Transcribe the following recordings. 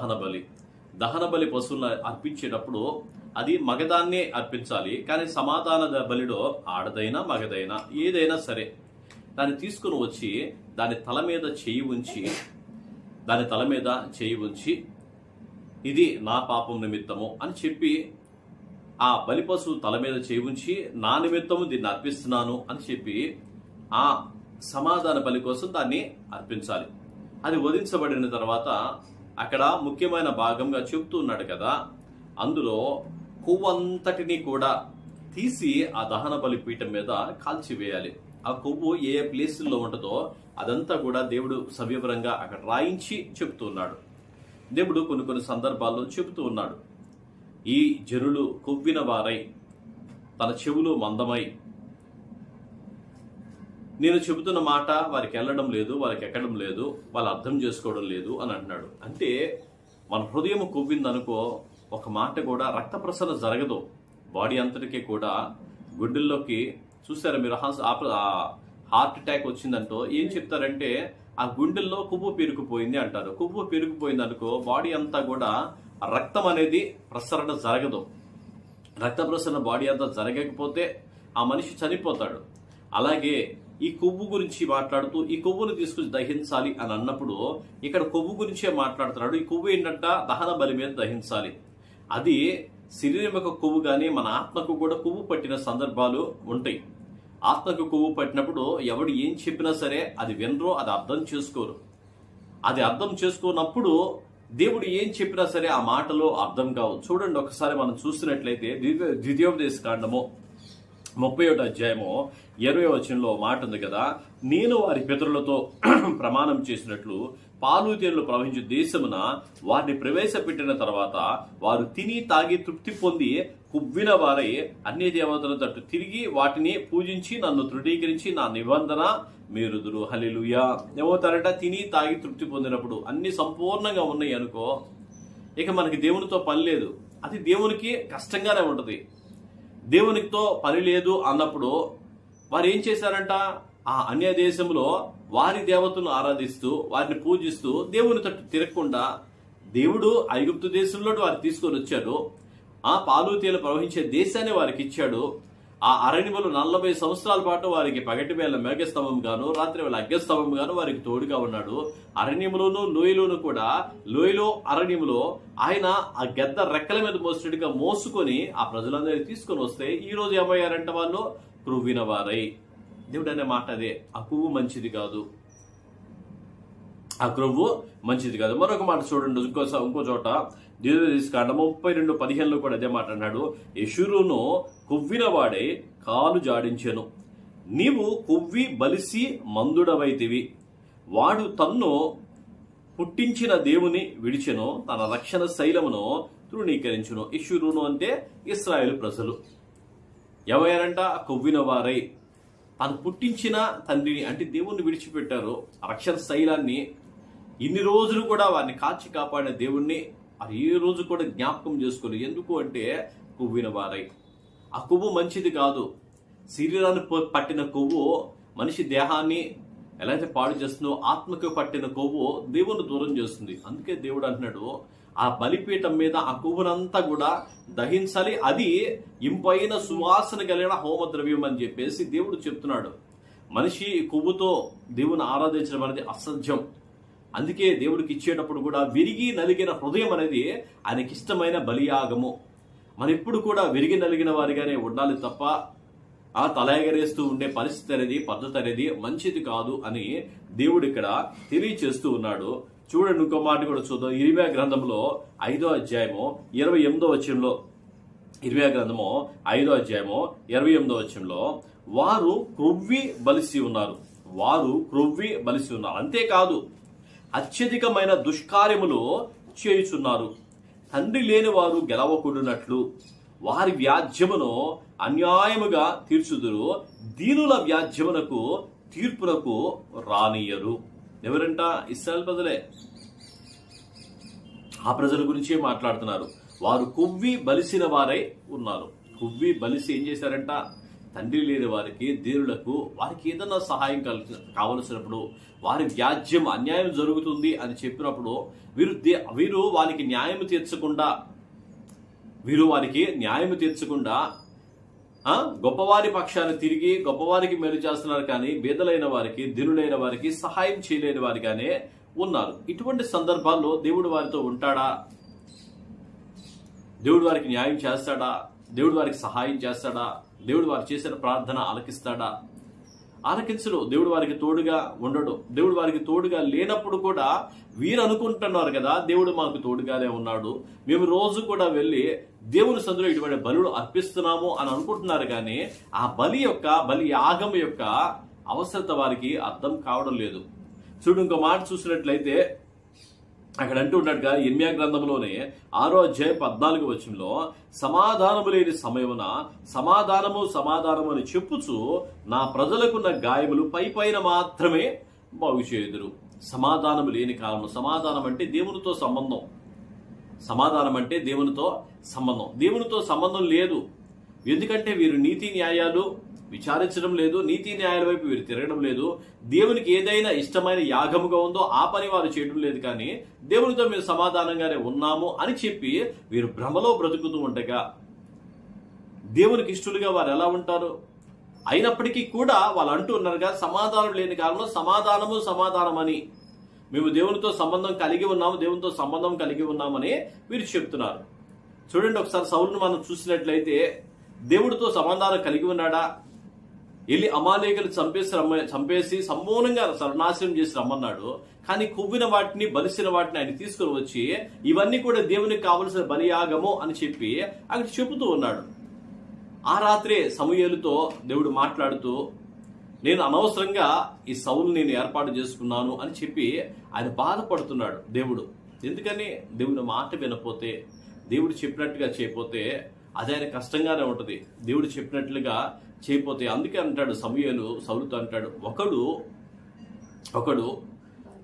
దహన బలి. దహన బలి పశువులను అర్పించేటప్పుడు అది మగదాన్నే అర్పించాలి. కానీ సమాధాన బలిలో ఆడదైనా మగదైనా ఏదైనా సరే దాన్ని తీసుకుని వచ్చి దాని తల మీద చేయి ఉంచి దాని తల మీద చేయి ఉంచి ఇది నా పాపం నిమిత్తము అని చెప్పి ఆ బలి పశువు తల మీద చేయి ఉంచి నా నిమిత్తము దీన్ని అర్పిస్తున్నాను అని చెప్పి ఆ సమాధాన బలి కోసం దాన్ని అర్పించాలి. అది వధించబడిన తర్వాత అక్కడ ముఖ్యమైన భాగంగా చెప్తూ ఉన్నాడు కదా. అందులో కొవ్వంతటిని కూడా తీసి ఆ దహన బలి పీఠం మీద కాల్చివేయాలి ఆ కొవ్వు ఏ ఏ ప్లేసుల్లో ఉంటుందో అదంతా కూడా దేవుడు సవివరంగా అక్కడ రాయించి చెప్తూ ఉన్నాడు. దేవుడు కొన్ని కొన్ని సందర్భాల్లో చెబుతూ ఉన్నాడు. ఈ జనులు కొవ్విన వారై తన చెవులు మందమై నేను చెబుతున్న మాట వారికి వెళ్ళడం లేదు వారికి ఎక్కడం లేదు వాళ్ళు అర్థం చేసుకోవడం లేదు అని అంటున్నాడు. అంటే మన హృదయం కొవ్విందనుకో ఒక మాట కూడా రక్త ప్రసరణ జరగదు. బాడీ అంతటికీ కూడా గుండెల్లోకి చూసారా మీరు? హాస్- ఆప- హార్ట్ అటాక్ వచ్చిందంటో ఏం చెప్తారంటే ఆ గుండెల్లో కొవ్వు పెరిగిపోయింది అంటారు. కొవ్వు పెరిగిపోయింది అనుకో బాడీ అంతా కూడా రక్తం అనేది ప్రసరణ జరగదు. రక్త ప్రసరణ బాడీ అంతా జరగకపోతే ఆ మనిషి చనిపోతాడు. అలాగే ఈ కొవ్వు గురించి మాట్లాడుతూ ఈ కొవ్వును తీసుకుని దహించాలి అని అన్నప్పుడు ఇక్కడ కొవ్వు గురించే మాట్లాడుతున్నాడు. ఈ కొవ్వు ఏంటంట? దహన బలి మీద దహించాలి. అది శరీరం యొక్క కొవ్వు కానీ మన ఆత్మకు కూడా కొవ్వు పట్టిన సందర్భాలు ఉంటాయి. ఆత్మకు కొవ్వు పట్టినప్పుడు ఎవడు ఏం చెప్పినా సరే అది వినరు అది అర్థం చేసుకోరు. అది అర్థం చేసుకున్నప్పుడు దేవుడు ఏం చెప్పినా సరే ఆ మాటలో అర్థం కావు. చూడండి ఒకసారి మనం చూస్తున్నట్లయితే ద్వితీయోపదేశ కాండము. ముప్పై ఒకటి అధ్యాయము ఇరవై వచనంలో మాట ఉంది కదా నేను వారి పితరులతో ప్రమాణం చేసినట్లు పాలు తేళ్ళు ప్రవహించే దేశమున వారిని ప్రవేశపెట్టిన తర్వాత వారు తిని తాగి తృప్తి పొంది కువ్విన వారై అన్ని దేవతల తట్టు తిరిగి వాటిని పూజించి నన్ను తృఢీకరించి నా నిబంధన మీరుదురు. హలిలుయా ఏమవుతారట? తిని తాగి తృప్తి పొందినప్పుడు అన్ని సంపూర్ణంగా ఉన్నాయి అనుకో ఇక మనకి దేవునితో పని లేదు. అది దేవునికి కష్టంగానే ఉంటుంది. దేవునితో పని లేదు అన్నప్పుడు వారు ఏం చేశారంట? ఆ అన్య దేశంలో వారి దేవతలను ఆరాధిస్తూ వారిని పూజిస్తూ దేవుని తట్టు తిరగకుండా దేవుడు ఐగుప్తు దేశంలో వారు తీసుకొని వచ్చాడు. ఆ పాలు తేలు ప్రవహించే దేశాన్ని వారికి ఇచ్చాడు. ఆ అరణ్యములు నలభై సంవత్సరాల పాటు వారికి పగటి వేళ మేఘస్తంభం గాను రాత్రి వేళ అగ్గస్తంభం గాను వారికి తోడుగా ఉన్నాడు. అరణ్యములోను లోయలోను కూడా లోయలో అరణ్యములో ఆయన ఆ గద్ద రెక్కల మీద మోసినట్టుగా మోసుకొని ఆ ప్రజలందరినీ తీసుకొని వస్తే ఈ రోజు ఏమయ్యారంట వాళ్ళు? క్రువ్విన వారై దేవుడు అనే మాట అదే. ఆ పువ్వు మంచిది కాదు. ఆ క్రొవ్వు మంచిది కాదు. మరొక మాట చూడండి ఇంకో ఇంకో చోట. కాండ ముప్పై రెండు పదిహేనులో కూడా అదే మాట అన్నాడు. యశురును కొవ్వినవాడే కాలు జాడించెను. నీవు కొవ్వి బలిసి మందుడవైతివి. వాడు తన్ను పుట్టించిన దేవుని విడిచెను తన రక్షణ శైలమును తృణీకరించును. యశురును అంటే ఇస్రాయేల్ ప్రజలు. ఎవరంట కొవ్విన వారై తాను పుట్టించిన తండ్రిని అంటే దేవుణ్ణి విడిచిపెట్టారు. ఆ రక్షణ శైలాన్ని ఇన్ని రోజులు కూడా వారిని కాచి కాపాడిన దేవుణ్ణి అది ఏ రోజు కూడా జ్ఞాపకం చేసుకుని ఎందుకు అంటే కొవ్విన వారై. ఆ కొవ్వు మంచిది కాదు. శరీరాన్ని పట్టిన కొవ్వు మనిషి దేహాన్ని ఎలా అయితే పాడు చేస్తుందో ఆత్మకు పట్టిన కొవ్వు దేవుని దూరం చేస్తుంది. అందుకే దేవుడు అంటున్నాడు ఆ బలిపీఠం మీద ఆ కొవ్వునంతా కూడా దహించాలి. అది ఇంపైన సువాసన కలిగిన హోమ ద్రవ్యం అని చెప్పేసి దేవుడు చెప్తున్నాడు. మనిషి కొవ్వుతో దేవుని ఆరాధించడం అనేది అసధ్యం అందుకే దేవుడికి ఇచ్చేటప్పుడు కూడా విరిగి నలిగిన హృదయం అనేది ఆయనకి ఇష్టమైన బలియాగము. మనం ఎప్పుడు కూడా విరిగి నలిగిన వారిగానే ఉండాలి తప్ప ఆ తల ఎగరేస్తూ ఉండే పరిస్థితి అనేది పద్ధతి అనేది మంచిది కాదు అని దేవుడు ఇక్కడ తెలియచేస్తూ ఉన్నాడు. చూడండి ఇంకో మాట కూడా చూద్దాం. ఇరివే గ్రంథంలో ఐదో అధ్యాయము ఇరవై ఎనిమిదో వచ్చంలో ఇరవై గ్రంథము ఐదో అధ్యాయము ఇరవై ఎనిమిదో వచ్చంలో వారు క్రొవ్వి బలిసి ఉన్నారు. వారు క్రొవ్వి బలిసి ఉన్నారు. అంతేకాదు అత్యధికమైన దుష్కార్యములు చేయుచున్నారు. తండ్రి లేని వారు గెలవకూడనట్లు వారి వ్యాజ్యమును అన్యాయముగా తీర్చుదురు. దీనుల వ్యాజ్యమునకు తీర్పునకు రానియరు ఎవరంట? ఇస్రాయల్ ప్రజలే. ఆ ప్రజల గురించే మాట్లాడుతున్నారు. వారు కొవ్వి బలిసిన వారై ఉన్నారు. కొవ్వి బలిసి ఏం చేశారంట? తండ్రి లేని వారికి దీనులకు వారికి ఏదైనా సహాయం కలిసి కావలసినప్పుడు వారి వ్యాజ్యం అన్యాయం జరుగుతుంది అని చెప్పినప్పుడు వీరు దే- వీరు వారికి న్యాయం తీర్చకుండా వీరు వారికి న్యాయం తీర్చకుండా గొప్పవారి పక్షాన్ని తిరిగి గొప్పవారికి మేలు చేస్తున్నారు కానీ బీదలైన వారికి దినులైన వారికి సహాయం చేయలేని వారిగానే ఉన్నారు. ఇటువంటి సందర్భాల్లో దేవుడు వారితో ఉంటాడా? దేవుడు వారికి న్యాయం చేస్తాడా? దేవుడు వారికి సహాయం చేస్తాడా? దేవుడు వారు చేసిన ప్రార్థన ఆలకిస్తాడా? ఆలకించడు. దేవుడు వారికి తోడుగా ఉండడు. దేవుడు వారికి తోడుగా లేనప్పుడు కూడా వీరు అనుకుంటున్నారు కదా దేవుడు మాకు తోడుగానే ఉన్నాడు. మేము రోజు కూడా వెళ్ళి దేవుని సందులో ఇటువంటి బలుడు అర్పిస్తున్నాము అని అనుకుంటున్నారు కానీ ఆ బలి యొక్క బలి యాగం యొక్క అవసరత వారికి అర్థం కావడం లేదు. చూడు ఇంకో మాట చూసినట్లయితే అక్కడ అంటూ ఉన్నట్టుగా ఇర్మియా గ్రంథంలోనే ఆరో అధ్యాయ పద్నాలుగు వచనంలో సమాధానము లేని సమయమున సమాధానము సమాధానము అని చెప్పుచు నా ప్రజలకున్న గాయములు పై పైన మాత్రమే బాగు చేయుదురు. సమాధానము లేని కాలము సమాధానం అంటే దేవునితో సంబంధం. సమాధానం అంటే దేవునితో సంబంధం. దేవునితో సంబంధం లేదు. ఎందుకంటే వీరు నీతి న్యాయాలు విచారించడం లేదు నీతి న్యాయాల వైపు వీరు తిరగడం లేదు. దేవునికి ఏదైనా ఇష్టమైన యాగముగా ఉందో ఆ పని వారు చేయడం లేదు కానీ దేవునితో మేము సమాధానంగానే ఉన్నాము అని చెప్పి వీరు భ్రమలో బ్రతుకుతూ ఉండగా దేవునికి ఇష్టలుగా వారు ఎలా ఉంటారు? అయినప్పటికీ కూడా వాళ్ళు అంటూ ఉన్నారుగా సమాధానం లేని కాలంలో సమాధానము సమాధానం అని మేము దేవునితో సంబంధం కలిగి ఉన్నాము దేవునితో సంబంధం కలిగి ఉన్నామని వీరు చెప్తున్నారు. చూడండి ఒకసారి సౌలును మనం చూసినట్లయితే దేవుడితో సంబంధాలు కలిగి ఉన్నాడా? వెళ్ళి అమాలేకలు చంపేసి రమ్మ చంపేసి సంపూర్ణంగా సర్వనాశనం చేసి రమ్మన్నాడు. కానీ కొవ్విన వాటిని బలిసిన వాటిని ఆయన తీసుకుని వచ్చి ఇవన్నీ కూడా దేవునికి కావలసిన బలియాగము అని చెప్పి అక్కడ చెబుతూ ఉన్నాడు. ఆ రాత్రే సమూయేలుతో దేవుడు మాట్లాడుతూ నేను అనవసరంగా ఈ సౌలు నేను ఏర్పాటు చేసుకున్నాను అని చెప్పి ఆయన బాధపడుతున్నాడు దేవుడు. ఎందుకని? దేవుని మాట వినపోతే దేవుడు చెప్పినట్టుగా చేయపోతే అది ఆయన కష్టంగానే ఉంటుంది. దేవుడు చెప్పినట్లుగా చేయపోతే అందుకే అంటాడు సమూయేలు సౌలుతో అంటాడు ఒకడు ఒకడు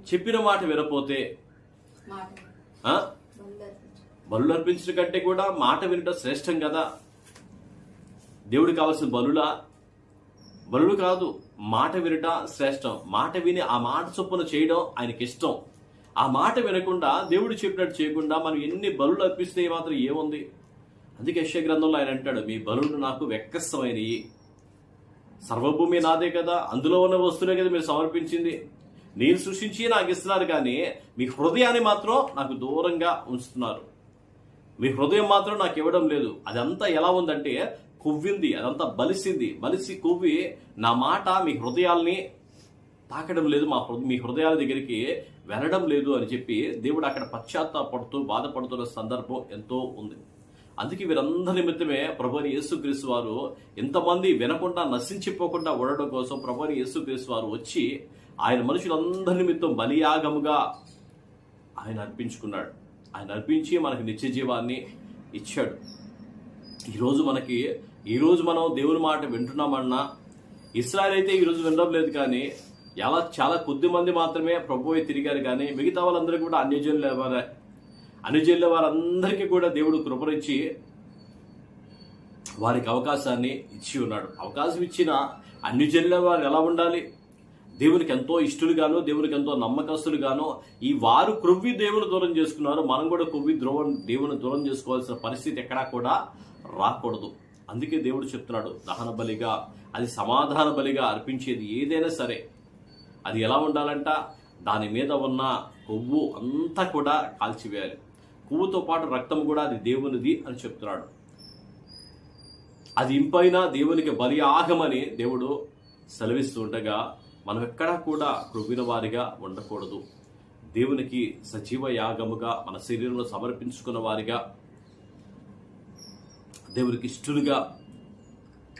చెప్పిన మాట వినపోతే. బలులు అర్పించడం కంటే కూడా మాట వినటం శ్రేష్టం కదా. దేవుడికి కావాల్సిన బలులా? బలులు కాదు మాట వినట శ్రేష్టం. మాట విని ఆ మాట చొప్పున చేయడం ఆయనకి ఇష్టం. ఆ మాట వినకుండా దేవుడు చెప్పినట్టు చేయకుండా మనం ఎన్ని బలులు అర్పిస్తే మాత్రం ఏముంది? అందుకే యెషయా గ్రంథంలో ఆయన అంటాడు మీ బలులు నాకు వెక్కస్తమైనవి సర్వభూమి నాదే కదా అందులో ఉన్న వస్తువులే కదా మీరు సమర్పించింది. నేను సృష్టించి నాకు ఇస్తున్నారు కానీ మీ హృదయాన్ని మాత్రం నాకు దూరంగా ఉంచుతున్నారు. మీ హృదయం మాత్రం నాకు ఇవ్వడం లేదు. అదంతా ఎలా ఉందంటే కొవ్వింది అదంతా బలిసింది. బలిసి కొవ్వి నా మాట మీ హృదయాల్ని తాకడం లేదు మా మీ హృదయాల దగ్గరికి వెళ్ళడం లేదు అని చెప్పి దేవుడు అక్కడ పశ్చాత్తాపడుతూ బాధపడుతున్న సందర్భం ఎంతో ఉంది. అందుకే వీరందరి నిమిత్తమే ప్రభుని యేసుక్రీస్తు వారు ఎంతమంది వినకుండా నశించిపోకుండా ఉండడం కోసం ప్రభుని యేసుక్రీస్తు వారు వచ్చి ఆయన మనుషులందరి నిమిత్తం బలియాగముగా ఆయన అర్పించుకున్నాడు. ఆయన అర్పించి మనకి నిత్య జీవాన్ని ఇచ్చాడు. ఈరోజు మనకి ఈరోజు మనం దేవుని మాట వింటున్నామన్నా ఇస్రాయల్ అయితే ఈరోజు వినడం లేదు కానీ ఎలా చాలా కొద్ది మంది మాత్రమే ప్రభువే తిరిగారు కానీ మిగతా వాళ్ళందరూ కూడా అన్యజనులు అనుజల్ల వారందరికీ కూడా దేవుడు కృపనిచ్చి వారికి అవకాశాన్ని ఇచ్చి ఉన్నాడు. అవకాశం ఇచ్చిన అన్ని జనుల వారు ఎలా ఉండాలి? దేవునికి ఎంతో ఇష్టలుగాను దేవునికి ఎంతో నమ్మకస్తులుగాను ఈ వారు క్రొవ్వి దేవుని దూరం చేసుకున్నారు. మనం కూడా క్రొవ్వి ద్రోవం దేవుని దూరం చేసుకోవాల్సిన పరిస్థితి ఎక్కడా కూడా రాకూడదు. అందుకే దేవుడు చెప్తున్నాడు దహన బలిగా అది సమాధాన బలిగా అర్పించేది ఏదైనా సరే. అది ఎలా ఉండాలంట? దాని మీద ఉన్న కొవ్వు అంతా కూడా కాల్చివేయాలి. కొవ్వుతో పాటు రక్తం కూడా అది దేవునిది అని చెప్తున్నాడు. అది ఇంపైనా దేవునికి బలి ఆగమని దేవుడు సెలవిస్తూ ఉండగా మనం ఎక్కడా కూడా కృపిన వారిగా ఉండకూడదు. దేవునికి సజీవ యాగముగా మన శరీరంలో సమర్పించుకున్న వారిగా దేవునికి ఇష్టలుగా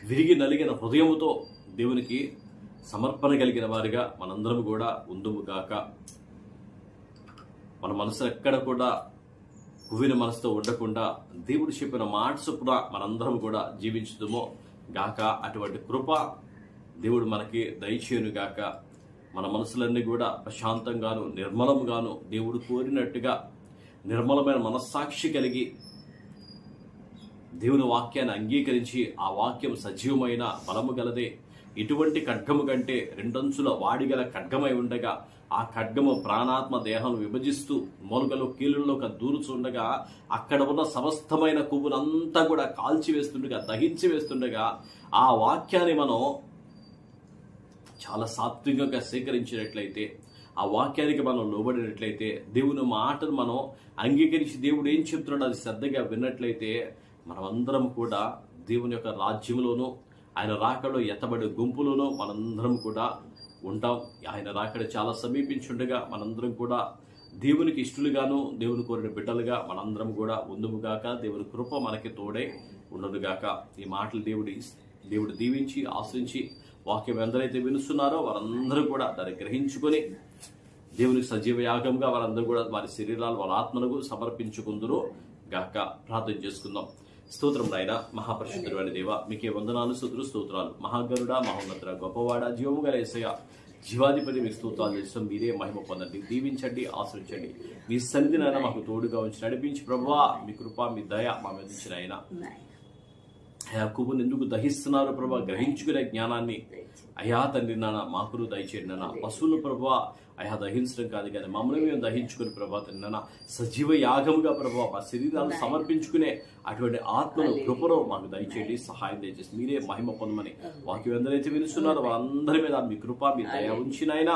విరిగి నలిగిన హృదయముతో దేవునికి సమర్పణ కలిగిన వారిగా మనందరం కూడా ఉందుము గాక. మన మనసు ఎక్కడ కూడా కువిన మనసుతో ఉండకుండా దేవుడు చెప్పిన మాట కూడా మనందరం కూడా జీవించుదుమో గాక. అటువంటి కృప దేవుడు మనకి దయచేయును గాక. మన మనసులన్నీ కూడా ప్రశాంతంగాను నిర్మలంగాను దేవుడు కోరినట్టుగా నిర్మలమైన మనస్సాక్షి కలిగి దేవుని వాక్యాన్ని అంగీకరించి ఆ వాక్యం సజీవమైన బలము గలదే. ఇటువంటి ఖడ్గము కంటే రెండంచుల వాడిగల ఖడ్గమై ఉండగా ఆ ఖడ్గము ప్రాణాత్మ దేహం విభజిస్తూ మొలకలు కీలుల్లోకి దూరుచుండగా అక్కడ ఉన్న సమస్తమైన కొవ్వునంతా కూడా కాల్చి వేస్తుండగా దహించి వేస్తుండగా ఆ వాక్యాన్ని మనం చాలా సాత్వికంగా స్వీకరించినట్లయితే ఆ వాక్యానికి మనం లోబడినట్లయితే దేవుని మాటను మనం అంగీకరించి దేవుడు ఏం చెప్తున్నాడు అది శ్రద్ధగా విన్నట్లయితే మనమందరం కూడా దేవుని యొక్క రాజ్యంలోనూ ఆయన రాకడలో ఎత్తబడే గుంపులోనూ మనందరం కూడా ఉంటాం. ఆయన రాకడ చాలా సమీపించుండగా మనందరం కూడా దేవునికి ఇష్టలుగాను దేవుని కోరిన బిడ్డలుగా మనందరం కూడా ఉందుముగాక దేవుని కృప మనకి తోడే ఉండదుగాక ఈ మాటలు దేవుడి దేవుడు దీవించి ఆశ్రయించి వాక్యం ఎందరైతే వినుస్తున్నారో వారందరూ కూడా దాన్ని గ్రహించుకొని దేవునికి సజీవ యాగంగా వారందరూ కూడా వారి శరీరాలు వారి ఆత్మలకు సమర్పించుకుందరు గాక. ప్రార్థన చేసుకుందాం. స్తోత్రం నాయన మహాపరిశుద్ధుడు అని దేవ మీకే వందనాలు స్తుతులు స్తోత్రాలు. మహాగరుడ మహోన్నతుడ గొప్పవాడ జీవము గల యేసయ్య జీవాధిపతి మీకు స్తోత్రాలు చేస్తాం. మీరే మహిమ పొందండి దీవించండి ఆశ్రయించండి. మీ సన్నిధినైనా మాకు తోడుగా ఉంచి నడిపించి ప్రభువా మీ కృప మీ దయ మా మీద ఇచ్చిన ఆయన యాకోబుని ఎందుకు దహిస్తున్నారు ప్రభా? గ్రహించుకునే జ్ఞానాన్ని అయా తండ్రి నాన్న మాకును దయచేయండి నాన్న. పశువులు ప్రభా అయా దహించడం కాదు కానీ మమ్మల్ని మేము దహించుకుని ప్రభా తండ్రి నాన్న సజీవ యాగముగా ప్రభా మా శరీరాలను సమర్పించుకునే అటువంటి ఆత్మను కృపను మాకు దయచేయండి సహాయం దయచేసి మీరే మహిమ పొందమని వాక్యం ఎందరైతే విలుస్తున్నారో వారందరి మీద మీ కృప మీ దయ ఉంచినైనా